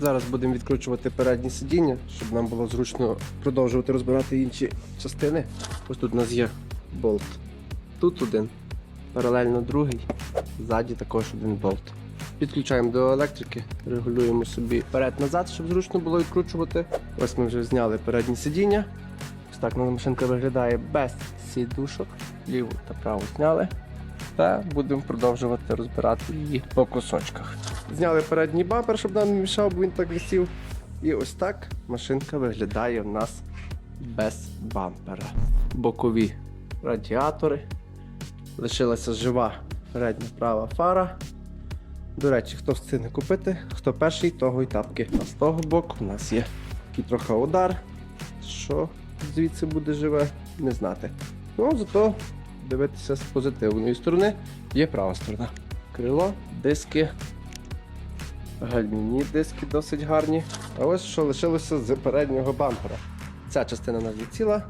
Зараз будемо відкручувати переднє сидіння, щоб нам було зручно продовжувати розбирати інші частини. Ось тут у нас є болт. Тут один, паралельно другий, ззаді також один болт. Підключаємо до електрики, регулюємо собі вперед-назад, щоб зручно було відкручувати. Ось ми вже зняли переднє сидіння. Ось так наша машинка виглядає без сідушок. Ліву та праву зняли. Та будемо продовжувати розбирати її по кусочках. Зняли передній бампер, щоб нам не мішав, бо він так висів. І ось так машинка виглядає в нас без бампера. Бокові радіатори. Лишилася жива передня права фара. До речі, хто встигне купити, хто перший, того й тапки. А з того боку у нас є такий трохи удар. Що звідси буде живе, не знати. Ну, зато дивитися з позитивної сторони є права сторона. Крило, диски, гальмівні диски досить гарні. А ось що лишилося з переднього бампера. Ця частина у нас є ціла,